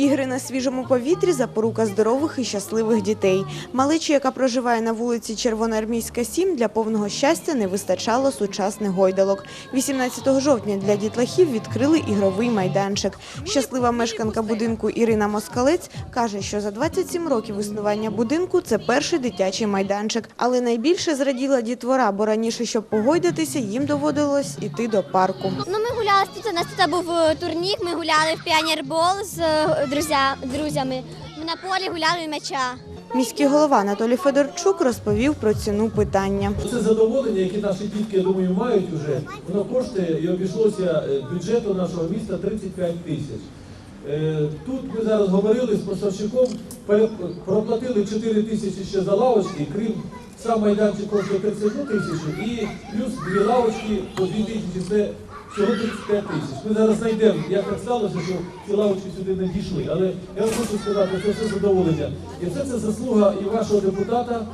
Ігри на свіжому повітрі запорука здорових і щасливих дітей. Малечі, яка проживає на вулиці Червоноармійська, 7, для повного щастя не вистачало сучасних гойдалок. 18 жовтня для дітлахів відкрили ігровий майданчик. Щаслива мешканка будинку Ірина Москалець каже, що за 27 років існування будинку це перший дитячий майданчик. Але найбільше зраділа дітвора, бо раніше, щоб погойдатися, їм доводилось іти до парку. Ну, ми гуляли тут. У нас тут був е, турнік, ми гуляли в піонербол з е, друзя, друзями. Ми на полі гуляли м'яча. Міський голова Анатолій Федорчук розповів про ціну питання. Це задоволення, яке наші дітки, я думаю, мають вже. Воно коштує і обійшлося е, бюджету нашого міста 35 тисяч. Е, Тут ми зараз говорили з поставщиком, проплатили 4 тисячі ще за лавочки, крім сам майданчик коштує 31 тисячу і плюс дві лавочки по 2 тисячі, це всього 35 тисяч. Ми зараз знайдемо, як так сталося, що ці лавочки сюди не дійшли. Але я вам хочу сказати, що це задоволення. І все це заслуга і вашого депутата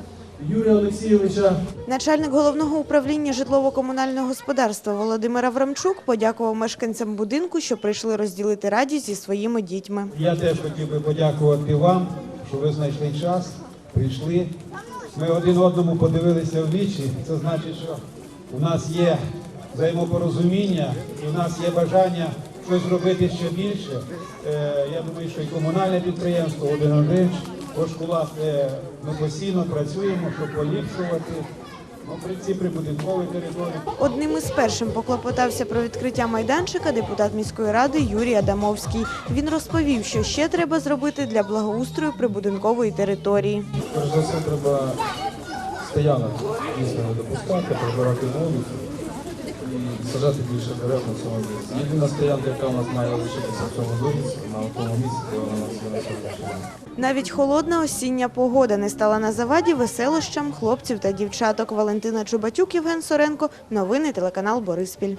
Юрія Олексійовича. Начальник головного управління житлово-комунального господарства Володимир Аврамчук подякував мешканцям будинку, що прийшли розділити радість зі своїми дітьми. Я теж хотів би подякувати вам, що ви знайшли час, прийшли. Ми один одному подивилися в вічі. Це значить, що у нас є взаємопорозуміння і в нас є бажання щось зробити ще більше. Е, Я думаю, що і комунальне підприємство Володимир Володимирович, по школах е, ми постійно працюємо, щоб поліпшувати ну, при території. Одним із першим поклопотався про відкриття майданчика депутат міської ради Юрій Адамовський. Він розповів, що ще треба зробити для благоустрою прибудинкової території. Перш за все, треба стоянок дійсно не допускати, прибирати вулицю і сажати більше дерев на цьому місці. Єдина стоянка, яка у нас має лишитися в цьому домі на тому місці, де вона нас. Навіть холодна осіння погода не стала на заваді веселощам хлопців та дівчаток. Валентина Чубатюк, Євген Соренко. Новини телеканал Бориспіль.